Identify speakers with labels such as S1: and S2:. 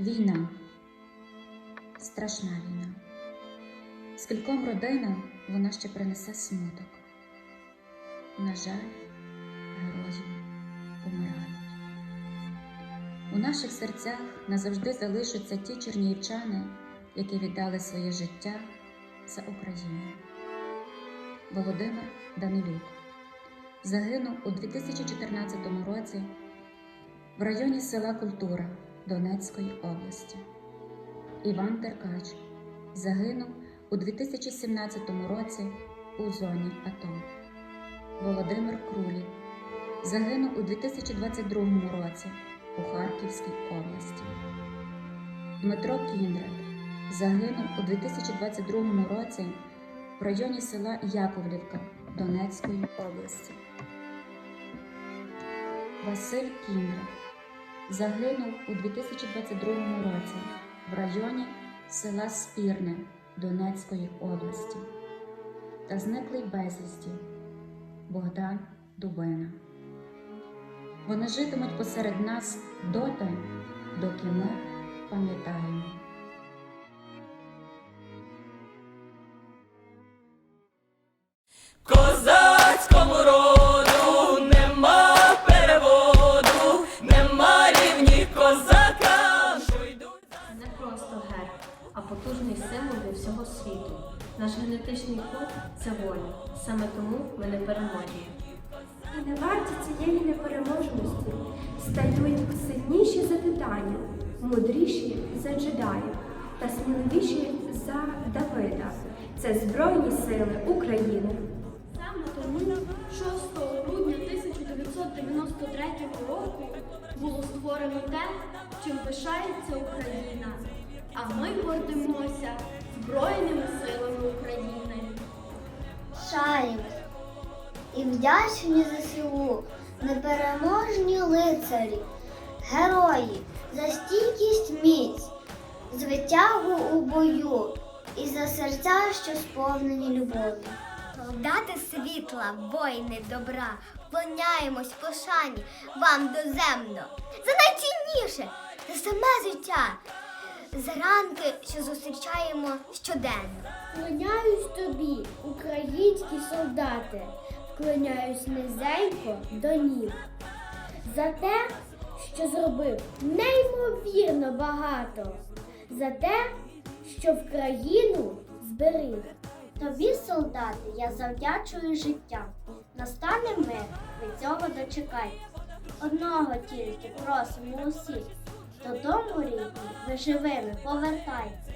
S1: Війна. Страшна війна. Скільком родинам вона ще принесе смуток. На жаль, герої помирають. У наших серцях назавжди залишаться ті чернігівчани, які віддали своє життя за Україну. Володимир Данилюк загинув у 2014 році в районі села Культура Донецької області. Іван Деркач загинув у 2017 році у зоні АТО. Володимир Крулік загинув у 2022 році у Харківській області. Дмитро Кіндрат загинув у 2022 році в районі села Яковлівка Донецької області. Василь Кіндрат загинув у 2022 році в районі села Спірне Донецької області та зниклий безвісті Богдан Дубина. Вони житимуть посеред нас доти, доки ми пам'ятаємо.
S2: Наш генетичний код це воля. Саме тому ми не переможемо.
S3: І на варті цієї непереможності стають сильніші за титанів, мудріші за джедаїв та сміливіші за Давида. Це Збройні Сили України.
S4: Саме тому 6 грудня 1993 року було створено те, чим пишається Україна. А ми гордимося Збройними силами України.
S5: Шарів і вдячні ЗСУ, непереможні лицарі, герої за стійкість міць, звитягу у бою і за серця, що сповнені любов'ю. Солдати світла, воїни добра, вклоняємось пошані вам доземно. За найцінніше, за саме життя, за ранки, що зустрічаємо щоденно.
S4: Вклоняюсь тобі, українські солдати, вклоняюсь низенько до ніг. За те, що зробив неймовірно багато, за те, що в країну зберіг.
S5: Тобі, солдати, я завдячую життя. Настане мир, від цього дочекай. Одного тільки просимо усіх, додому рідні, ви живими повертайте.